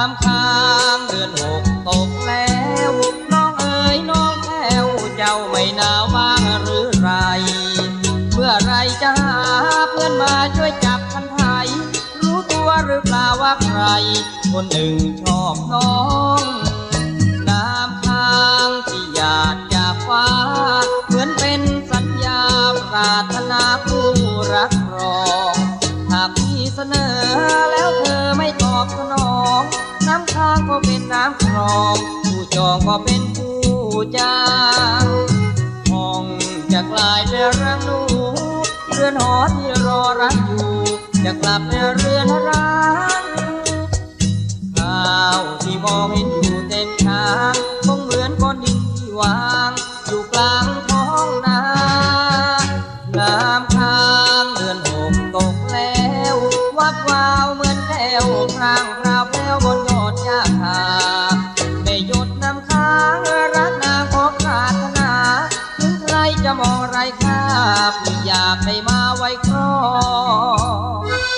ามข้างเดือนหกตกแล้ว น้องเอ๋ยน้องแถวเจ้าไม่หนาวบ้างหรือไร เมื่อไรจะหาเพื่อนมาช่วยจับคันไทย รู้ตัวหรือเปล่าว่าใคร คนหนึ่งชอบน้องน้ำข้างที่อยากจะกฟ้า เหมือนเป็นสัญญาปราถ ก็เป็นน้ำคลอง ผู้จองก็เป็นผู้จ้างห้องจะกลายเป็นรังหนูเรือนหอที่รอรักอยู่ จะกลับเป็นเรือนร้างข้าวที่มองเห็นอยู่เต็มทางคงเหมือนก้อนดินที่วาง อยู่กลางท้องนาน้ำค้างเดือนหกตกแล้ว วับวาวเหมือนแก้วพรางพราวแพ้วบน ไม่หยุดน้ำค้างรักนางขอปรารถนาถึงใครจะมองไรค่าพี่อยากได้มาไว้ครอง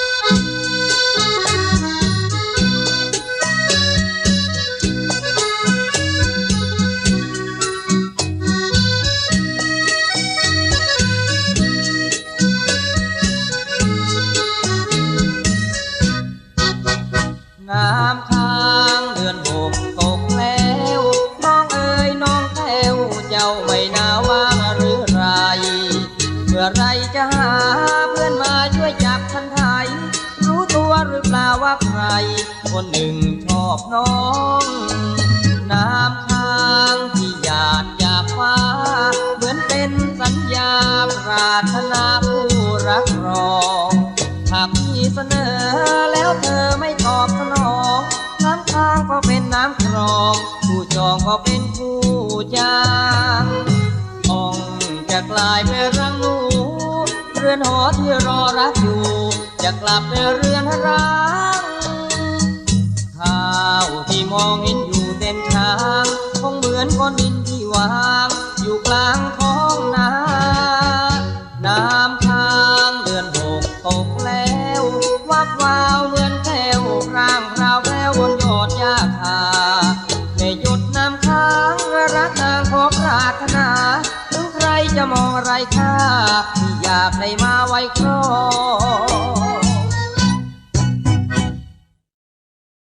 ใคร คนหนึ่งชอบน้อง น้ำค้างที่หยาดจาฟ้า เหมือนเป็นสัญญาปรารถนาผู้รักรองหากพี่เสนอแล้วเธอไม่ตอบสนองน้ำค้างก็เป็นน้ำครอง ผู้จองก็เป็นผู้จ้างอ่องจะกลายเป็นรังหนูเรือนหอที่รอรักอยู่ จะกลับเป็นเรือนร้าง มองเห็นอยู่เต็มช้างคงเหมือนก้อนดินที่วาง อยู่กลางท้องนาน้ำค้างเดือนหกตกแล้ววับวาวเหมือนแก้วร่างพราวแพรวบนยอดหญ้าคาในหยดน้ำค้างรักนางขอปรารถนาถึงใครจะมองไรค่าที่อยากได้มาไว้ครอง